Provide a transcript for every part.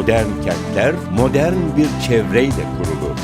modern kentler modern bir çevreyle kurulur.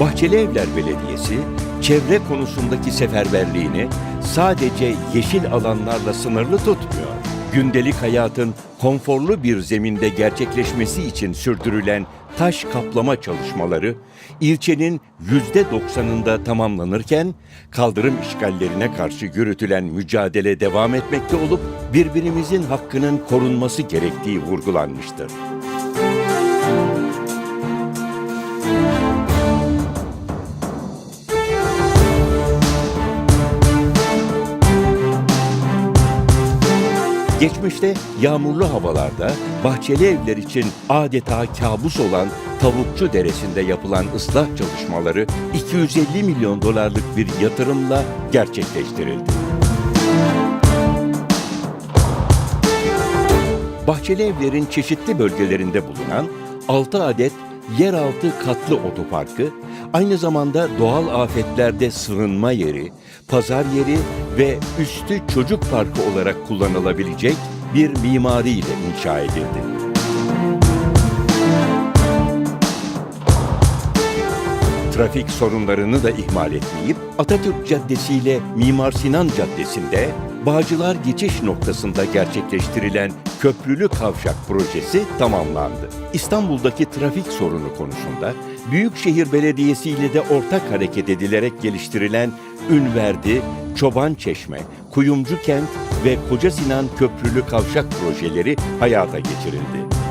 Bahçeli Evler Belediyesi, çevre konusundaki seferberliğini sadece yeşil alanlarla sınırlı tutmuyor. Gündelik hayatın konforlu bir zeminde gerçekleşmesi için sürdürülen taş kaplama çalışmaları, ilçenin yüzde doksanında tamamlanırken, kaldırım işgallerine karşı yürütülen mücadele devam etmekte olup, birbirimizin hakkının korunması gerektiği vurgulanmıştır. Geçmişte yağmurlu havalarda bahçeli evler için adeta kabus olan Tavukçu Deresi'nde yapılan ıslah çalışmaları 250 milyon dolarlık bir yatırımla gerçekleştirildi. Bahçeli evlerin çeşitli bölgelerinde bulunan 6 adet yeraltı katlı otoparkı aynı zamanda doğal afetlerde sığınma yeri, pazar yeri ve üstü çocuk parkı olarak kullanılabilecek bir mimari ile inşa edildi. Trafik sorunlarını da ihmal etmeyip Atatürk Caddesi ile Mimar Sinan Caddesi'nde Bağcılar geçiş noktasında gerçekleştirilen köprülü kavşak projesi tamamlandı. İstanbul'daki trafik sorunu konusunda Büyükşehir Belediyesi ile de ortak hareket edilerek geliştirilen Ünverdi, Çoban Çeşme, Kuyumcu Kent ve Koca Sinan köprülü kavşak projeleri hayata geçirildi.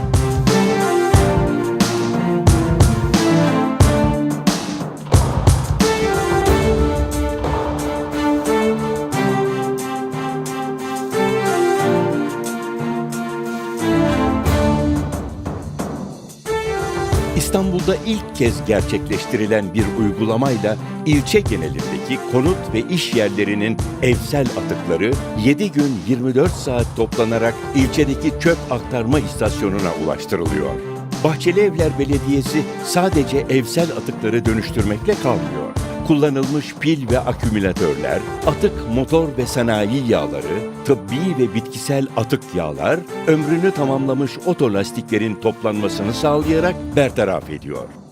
İstanbul'da ilk kez gerçekleştirilen bir uygulamayla ilçe genelindeki konut ve iş yerlerinin evsel atıkları 7 gün 24 saat toplanarak ilçedeki çöp aktarma istasyonuna ulaştırılıyor. Bahçeli Evler Belediyesi sadece evsel atıkları dönüştürmekle kalmıyor. Kullanılmış pil ve akümülatörler, atık motor ve sanayi yağları, tıbbi ve bitkisel atık yağlar, ömrünü tamamlamış otolastiklerin toplanmasını sağlayarak bertaraf ediyor.